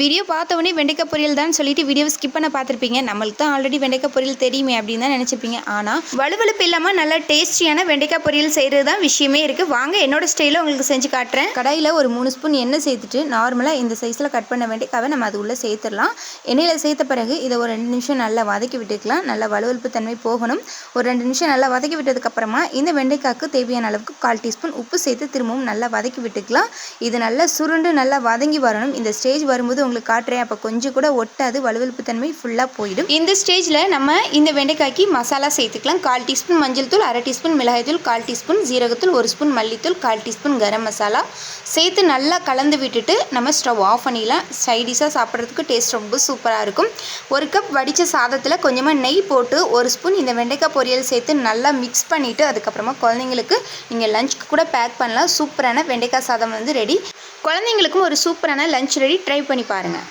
Video பார்த்தவொடனே வெண்டைக்காய் பொரியல் தான் சொல்லிட்டு வீடியோ ஸ்கிப் பண்ண பார்த்துருப்பீங்க. நம்மளுக்கு தான் ஆல்ரெடி வெண்டைக்காய் பொரியல் தெரியுமே அப்படின்னு தான் நினச்சிப்பீங்க. ஆனால் வலுவலுப்பு இல்லாமல் நல்லா டேஸ்டியான வெண்டைக்காய் பொரியல் செய்கிறது தான் விஷயமே இருக்குது வாங்க என்னோட ஸ்டைலில் உங்களுக்கு செஞ்சு காட்டுறேன். கடாயில் ஒரு மூணு ஸ்பூன் எண்ணெய் சேர்த்துட்டு நார்மலாக இந்த சைஸில் கட் பண்ண வெண்டைக்காவை நம்ம அது உள்ளே சேர்த்துடலாம். எண்ணெயில் சேர்த்த பிறகு இதை ஒரு ரெண்டு நிமிஷம் நல்லா வதக்கி விட்டுக்கலாம். நல்லா வலுவலுப்பு தன்மை போகணும். ஒரு ரெண்டு நிமிஷம் நல்லா வதக்கி விட்டதுக்கப்புறமா இந்த வெண்டைக்காய்க்கு தேவையான அளவுக்கு கால் டீஸ்பூன் உப்பு சேர்த்து திரும்பவும் நல்லா வதக்கி விட்டுக்கலாம். இது நல்லா சுருண்டு நல்லா வதங்கி வரணும். இந்த ஸ்டேஜ் வரும்போது உங்களுக்கு காட்டுறேன். அப்போ கொஞ்சம் கூட ஒட்டாது. வலுவலுப்பு தன்மை ஃபுல்லாக போயிடும். இந்த ஸ்டேஜில் நம்ம இந்த வெண்டைக்காய்க்கு மசாலா சேர்த்துக்கலாம். கால் டீஸ்பூன் மஞ்சள் தூள் அரை டீஸ்பூன் மிளகாய்த்தூள் கால் டீஸ்பூன் ஜீரகத்தூள் ஒரு ஸ்பூன் மல்லித்தூள் கால் டீஸ்பூன் கரம் மசாலா சேர்த்து நல்லா கலந்து விட்டுட்டு நம்ம ஸ்டவ் ஆஃப் பண்ணிடலாம். சைடிஷாக சாப்பிட்றதுக்கு டேஸ்ட் ரொம்ப சூப்பராக இருக்கும். ஒரு கப் வடித்த சாதத்தில் கொஞ்சமாக நெய் போட்டு ஒரு ஸ்பூன் இந்த வெண்டைக்காய் பொரியல் சேர்த்து நல்லா மிக்ஸ் பண்ணிவிட்டு அதுக்கப்புறமா குழந்தைங்களுக்கு நீங்கள் லஞ்சுக்கு கூட பேக் பண்ணலாம். சூப்பரான வெண்டைக்காய் சாதம் வந்து ரெடி குழந்தைங்களுக்கும் ஒரு சூப்பரான லஞ்ச் ரெடி ட்ரை பண்ணி பாருங்கள்